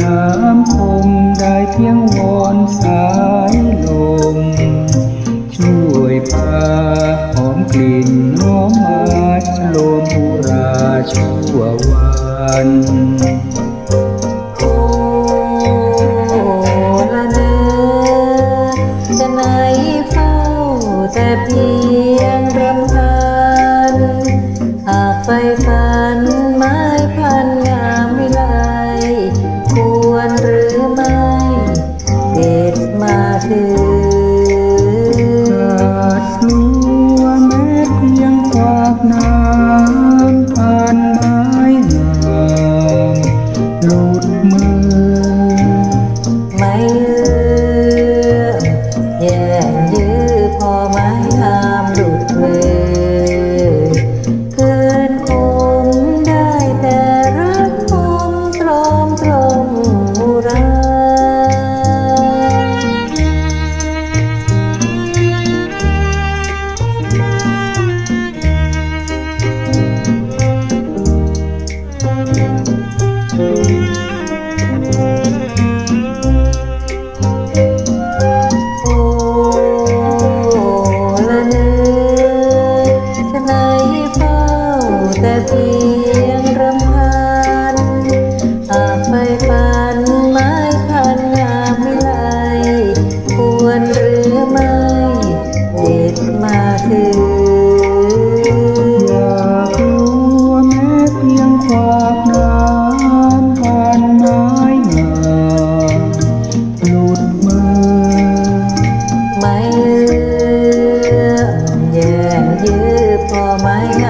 น้ำคมได้เพียงวอนสายลม ช่วยพาหอมกลิ่นน้อมมาชโลมอุราชั่ววัน Oh my mind.